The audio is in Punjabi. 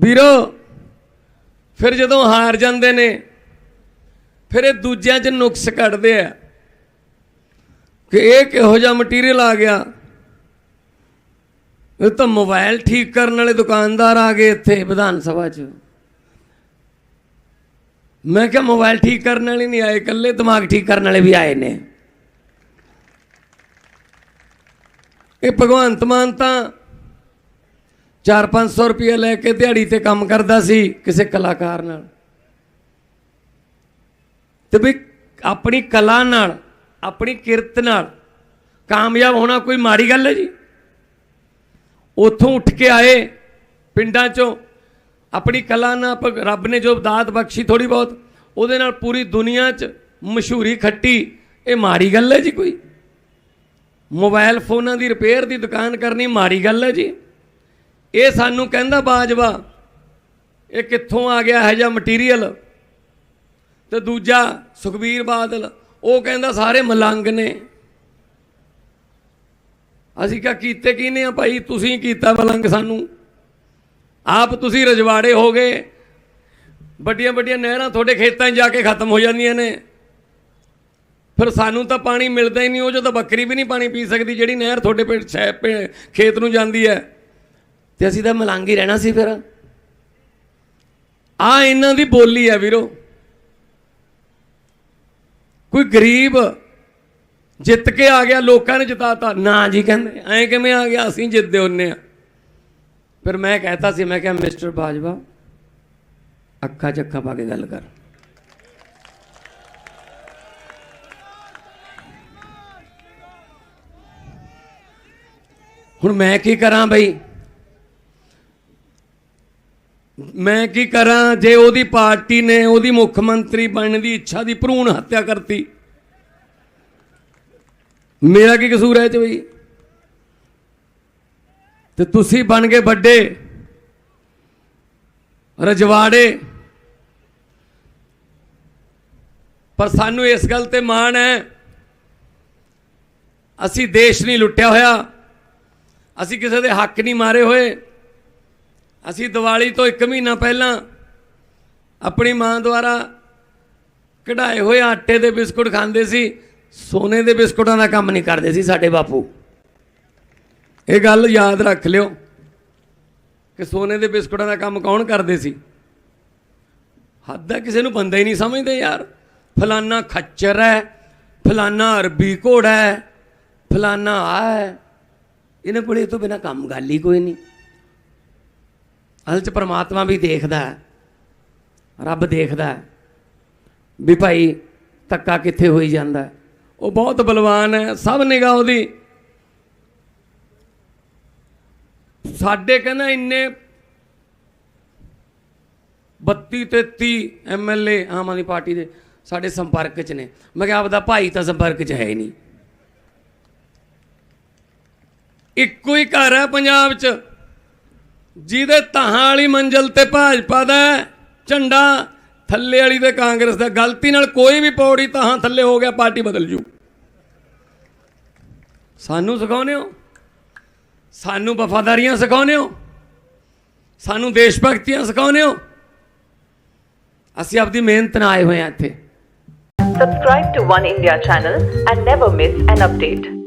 ਵੀਰੋ, ਫਿਰ ਜਦੋਂ ਹਾਰ ਜਾਂਦੇ ਨੇ, ਫਿਰ ਇਹ ਦੂਜਿਆਂ 'ਚ ਨੁਕਸ ਕੱਢਦੇ ਆ ਕਿ ਇਹ ਕਿਹੋ ਜਿਹਾ ਮਟੀਰੀਅਲ ਆ ਗਿਆ। ਇਹ ਤਾਂ ਮੋਬਾਈਲ ਠੀਕ ਕਰਨ ਵਾਲੇ ਦੁਕਾਨਦਾਰ ਆ ਗਏ ਇੱਥੇ ਵਿਧਾਨ ਸਭਾ 'ਚ। ਮੈਂ ਕਿਹਾ ਮੋਬਾਈਲ ਠੀਕ ਕਰਨ ਵਾਲੇ ਨਹੀਂ ਆਏ, ਇਕੱਲੇ ਦਿਮਾਗ ਠੀਕ ਕਰਨ ਵਾਲੇ ਵੀ ਆਏ ਨੇ। ਇਹ ਭਗਵੰਤ ਮਾਨ ਤਾਂ 4-500 ਰੁਪਏ ਲੈ ਕੇ ਦਿਹਾੜੀ ਤੇ ਕੰਮ ਕਰਦਾ ਸੀ ਕਿਸੇ ਕਲਾਕਾਰ ਨਾਲ। ਤੇ ਵੀ ਆਪਣੀ ਕਲਾ ਨਾਲ, ਆਪਣੀ ਕਿਰਤ ਨਾਲ ਕਾਮਯਾਬ ਹੋਣਾ ਕੋਈ ਮਾੜੀ ਗੱਲ ਹੈ ਜੀ? ਉੱਥੋਂ ਉੱਠ ਕੇ ਆਏ ਪਿੰਡਾਂ ਚੋਂ। ਆਪਣੀ ਕਲਾ ਨਾਲ ਰੱਬ ਨੇ ਜੋ ਦਾਤ ਬਖਸ਼ੀ ਥੋੜੀ ਬਹੁਤ, ਉਹਦੇ ਨਾਲ ਪੂਰੀ ਦੁਨੀਆ 'ਚ ਮਸ਼ਹੂਰੀ ਖੱਟੀ, ਇਹ ਮਾੜੀ ਗੱਲ ਹੈ ਜੀ ਕੋਈ? ਮੋਬਾਈਲ ਫੋਨਾਂ ਦੀ ਰਿਪੇਅਰ ਦੀ ਦੁਕਾਨ ਕਰਨੀ ਮਾੜੀ ਗੱਲ ਹੈ ਜੀ। ਇਹ ਸਾਨੂੰ ਕਹਿੰਦਾ ਬਾਜਵਾ, ਇਹ ਕਿੱਥੋਂ ਆ ਗਿਆ ਹੈ ਜਾਂ ਮਟੀਰੀਅਲ ਤੇ ਦੂਜਾ ਸੁਖਬੀਰ ਬਾਦਲ, ਉਹ ਕਹਿੰਦਾ ਸਾਰੇ ਮਲੰਗ ਨੇ। ਅਸੀਂ ਕਿਹਾ, ਕੀਤੇ ਕੀ ਨੇ ਆ ਭਾਈ? ਤੁਸੀਂ ਕੀਤਾ ਮਲੰਗ ਸਾਨੂੰ। ਆਪ ਤੁਸੀਂ ਰਜਵਾੜੇ ਹੋ ਗਏ। ਵੱਡੀਆਂ ਵੱਡੀਆਂ ਨਹਿਰਾਂ ਤੁਹਾਡੇ ਖੇਤਾਂ 'ਚ ਜਾ ਕੇ ਖਤਮ ਹੋ ਜਾਂਦੀਆਂ ਨੇ। ਫਿਰ ਸਾਨੂੰ ਤਾਂ ਪਾਣੀ ਮਿਲਦਾ ਹੀ ਨਹੀਂ, ਉਹ ਜਦੋਂ ਬੱਕਰੀ ਵੀ ਨਹੀਂ ਪਾਣੀ ਪੀ ਸਕਦੀ, ਜਿਹੜੀ ਨਹਿਰ ਤੁਹਾਡੇ ਪਿੰਡ ਸ਼ਹਿ- ਖੇਤ ਨੂੰ ਜਾਂਦੀ ਹੈ। ਤੇ ਅਸੀਂ ਤਾਂ ਮਲੰਗ ਰਹਿਣਾ ਸੀ ਫਿਰ। ਆ ਇਹਨਾਂ ਦੀ ਬੋਲੀ ਹੈ ਵੀਰੋ। ਕੋਈ ਗਰੀਬ ਜਿੱਤ ਕੇ ਆ ਗਿਆ, ਲੋਕਾਂ ਨੇ ਜਿਤਾਤਾ। ਨਾ ਜੀ ਕਹਿੰਦੇ, ਐਂ ਕਿਵੇਂ ਆ ਗਿਆ, ਅਸੀਂ ਜਿੱਤਦੇ ਹੁੰਨੇ ਆ। ਫਿਰ ਮੈਂ ਕਹਿਤਾ ਸੀ, ਮੈਂ ਕਿਹਾ ਮਿਸਟਰ ਬਾਜਵਾ, ਅੱਖਾਂ ਚੱਖਾਂ ਪਾ ਕੇ ਗੱਲ ਕਰ। ਹੁਣ ਮੈਂ ਕੀ ਕਰਾਂ ਬਈ? ਮੈਂ ਕੀ ਕਰਾਂ ਜੇ ਉਹਦੀ ਪਾਰਟੀ ਨੇ ਉਹਦੀ ਮੁੱਖ ਮੰਤਰੀ ਬਣਨ ਦੀ ਇੱਛਾ ਦੀ ਭਰੂਣ ਹੱਤਿਆ ਕਰਤੀ? ਮੇਰਾ ਕੀ ਕਸੂਰ ਹੈ ਇਹ ਚ ਬਈ? ਤੇ ਤੁਸੀਂ ਬਣ ਗਏ ਵੱਡੇ, ਰਜਵਾੜੇ। ਪਰ ਸਾਨੂੰ ਇਸ ਗੱਲ ਤੇ ਮਾਣ ਹੈ, ਅਸੀਂ ਦੇਸ਼ ਨਹੀਂ ਲੁੱਟਿਆ ਹੋਇਆ, ਅਸੀਂ ਕਿਸੇ ਦੇ ਹੱਕ ਨਹੀਂ ਮਾਰੇ ਹੋਏ। ਅਸੀਂ ਦੀਵਾਲੀ ਤੋਂ ਇੱਕ ਮਹੀਨਾ ਪਹਿਲਾਂ ਆਪਣੀ ਮਾਂ ਦੁਆਰਾ ਕਢਾਏ ਹੋਏ ਆਟੇ ਦੇ ਬਿਸਕੁਟ ਖਾਂਦੇ ਸੀ, ਸੋਨੇ ਦੇ ਬਿਸਕੁਟਾਂ ਦਾ ਕੰਮ ਨਹੀਂ ਕਰਦੇ ਸੀ ਸਾਡੇ ਬਾਪੂ। ਇਹ ਗੱਲ ਯਾਦ ਰੱਖ ਲਿਓ ਕਿ ਸੋਨੇ ਦੇ ਬਿਸਕੁਟਾਂ ਦਾ ਕੰਮ ਕੌਣ ਕਰਦੇ ਸੀ? ਹੱਦ ਹੈ, ਕਿਸੇ ਨੂੰ ਬੰਦਾ ਹੀ ਨਹੀਂ ਸਮਝਦੇ ਯਾਰ। ਫਲਾਨਾ ਖੱਚਰ ਹੈ, ਫਲਾਨਾ ਅਰਬੀ ਘੋੜਾ ਹੈ, ਫਲਾਨਾ ਆ ਹੈ। ਇਹਨਾਂ ਕੋਲੇ ਇਹ ਤੋਂ ਬਿਨਾ ਕੰਮ ਗੱਲ ਹੀ ਕੋਈ ਨਹੀਂ। ਅਸਲ 'ਚ ਪਰਮਾਤਮਾ ਵੀ ਦੇਖਦਾ ਰੱਬ ਦੇਖਦਾ ਵੀ ਭਾਈ ਧੱਕਾ ਕਿੱਥੇ ਹੋਈ ਜਾਂਦਾ ਉਹ ਬਹੁਤ ਬਲਵਾਨ ਹੈ, ਸਭ ਨਿਗਾਹ ਉਹਦੀ। ਸਾਡੇ ਕਹਿੰਦਾ ਇੰਨੇ 32 33 ਐਮਐਲਏ ਆਮ ਆਦਮੀ ਪਾਰਟੀ ਦੇ ਸਾਡੇ ਸੰਪਰਕ 'ਚ ਨੇ। ਮੈਂ ਕਿਹਾ ਆਪਦਾ ਭਾਈ ਤਾਂ ਸੰਪਰਕ 'ਚ ਹੈ ਹੀ ਨਹੀਂ। ਇੱਕੋ ਹੀ ਘਰ ਹੈ ਪੰਜਾਬ 'ਚ। ਜਿਹਦੇ ਤਹਾਂ ਵਾਲੀ ਮੰਜ਼ਲ ਤੇ ਭਾਜਪਾ ਦਾ ਝੰਡਾ, ਥੱਲੇ ਵਾਲੀ ਤੇ ਕਾਂਗਰਸ ਦਾ। ਗਲਤੀ ਨਾਲ ਕੋਈ ਵੀ ਪੌੜੀ ਤਹਾਂ ਥੱਲੇ ਹੋ ਗਿਆ, ਪਾਰਟੀ ਬਦਲ ਜੂ। ਸਾਨੂੰ ਸਿਖਾਉਂਦੇ ਹੋ? ਸਾਨੂੰ ਵਫਾਦਾਰੀਆਂ ਸਿਖਾਉਂਦੇ ਹੋ? ਸਾਨੂੰ ਦੇਸ਼ ਭਗਤੀਆਂ ਸਿਖਾਉਂਦੇ ਹੋ? ਅਸੀਂ ਆਪਦੀ ਮਿਹਨਤ ਨਾਲ ਆਏ ਹੋਏ ਆ ਇੱਥੇ। Subscribe to one India channel and never miss an update.